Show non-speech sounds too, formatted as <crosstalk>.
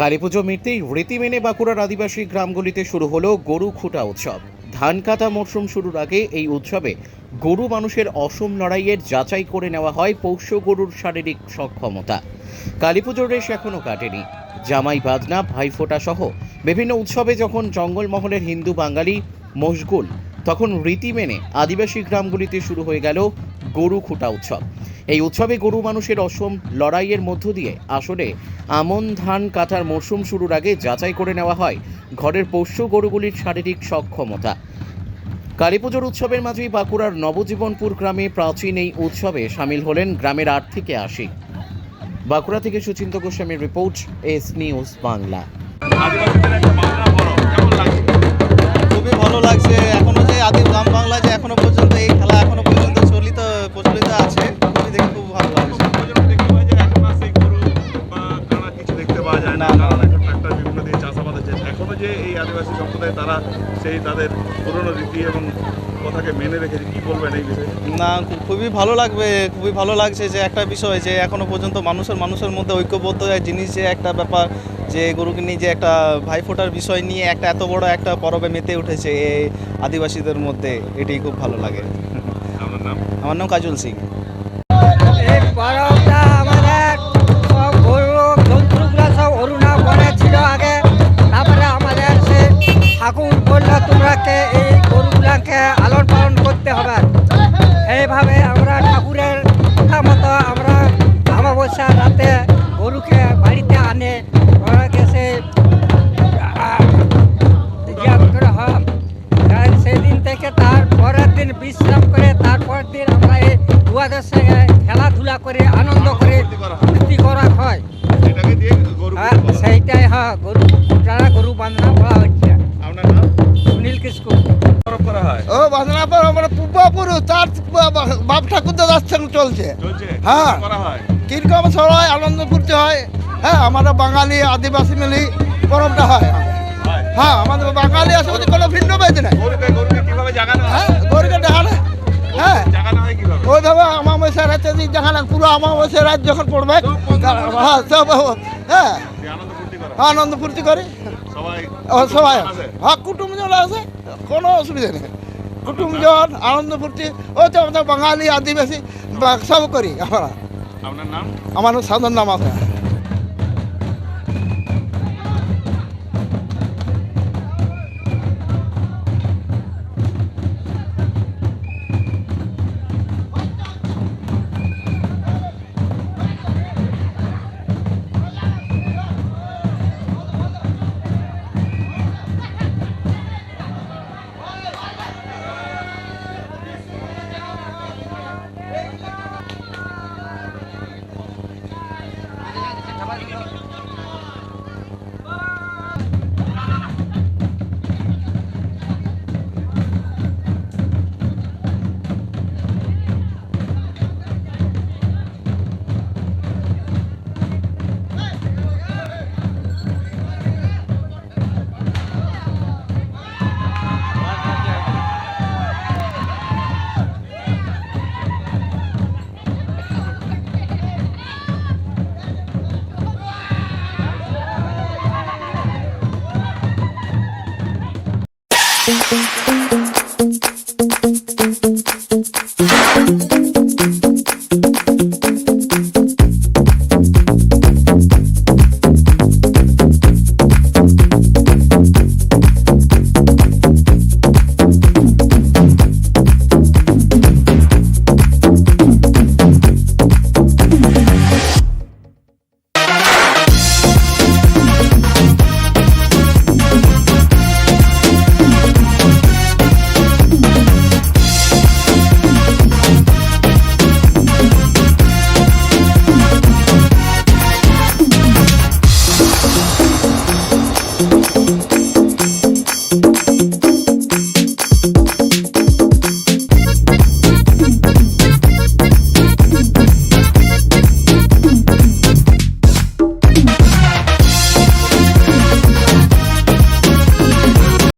কালী পুজো মিটতেই রীতি মেনে বাঁকুড়ার আদিবাসী গ্রামগুলিতে শুরু হলো গরু খুঁটা উৎসব। ধান কাটা মরশুম শুরুর আগে এই উৎসবে গরু মানুষের অসম লড়াইয়ের যাচাই করে নেওয়া হয় পৌষ গরুর শারীরিক সক্ষমতা। কালী পুজোর রেশ এখনও কাটেনি। জামাই বাজনা ভাইফোঁটা সহ বিভিন্ন উৎসবে যখন জঙ্গলমহলের হিন্দু বাঙালি মশগুল, তখন রীতি মেনে আদিবাসী গ্রামগুলিতে শুরু হয়ে গেল গরু খুঁটা উৎসব। এই উৎসবে গরু মানুষের অসম লড়াইয়ের মধ্য দিয়ে আসলে আমন ধান কাটার মরশুম শুরুর আগে যাচাই করে নেওয়া হয় ঘরের পোষ্য গরুগুলির শারীরিক সক্ষমতা। কালীপুজোর উৎসবের মাঝেই বাঁকুড়ার নবজীবনপুর গ্রামে প্রাচীন এই উৎসবে সামিল হলেন গ্রামের আট থেকে আশি বাঁকুড়া থেকে সুচিন্ত গোস্বামীর রিপোর্ট, এস নিউজ বাংলা। লাগছে। এখনও যে আদি গ্রাম বাংলা যে এখনও পর্যন্ত সম্প্রদায় তারা সেই তাদের পুরনো রীতি এবং কথাকে মেনে রেখেছে। কি বলবেন এই বিষয়ে? না খুবই ভালো লাগবে খুবই ভালো লাগছে যে একটা বিষয় যে এখনও পর্যন্ত মানুষের মানুষের মধ্যে ঐক্যবদ্ধ এক জিনিস যে একটা ব্যাপার যে গরুকে নিয়ে যে একটা ভাইফোঁটার বিষয় নিয়ে একটা এত বড় একটা পরবে মেতে উঠেছে এই আদিবাসীদের মধ্যে এটাই খুব ভালো লাগে। <laughs> আমার নাম আমার নাম কাজল সিং। ঠাকুরের কথা মতো আমরা অমাবস্যা রাতে গরুকে বাড়িতে আনে। ওরাকে সে সেদিন থেকে তার পরের দিন বিশ্রাম করে তারপর দিন আমরা এই দুয়াদের সঙ্গে খেলাধুলা করে আনন্দ করে ফুর্তি করা হয়। হ্যাঁ সেইটাই হয় গরু যারা গরু বান্ধনা বলা হচ্ছে। আপনার নাম? কিসকু পরব করা হয়। ও বাজনা পর আমার পূর্বপুরুষ তার বাপ ঠাকুর দাদার চলছে। চলছে। হ্যাঁ। করা কীরকম সবাই আনন্দ ফুর্তি হয়। হ্যাঁ আমরা বাঙালি আদিবাসী মিলি পরবটা হয়। হয়। হ্যাঁ আমাদের বাঙালি আছে কোনো ভিন্ন হয়? হ্যাঁ গরুকে দেখানো হ্যাঁ। জাগানো হয় ওইভাবে আমাবস্যা রাত যেখানে পুরো আমাবস্যা রাত যখন পড়বে হ্যাঁ। হ্যাঁ। আনন্দ ফুর্তি করা। সবাই। হ্যাঁ কুটুমজন আছে কোনো অসুবিধা নেই। কুটুমজন আনন্দ ফুর্তি ও তো আমাদের বাঙালি আদিবাসী সব করি আমরা। আপনার নাম? আমার সাধারণ নাম আছে।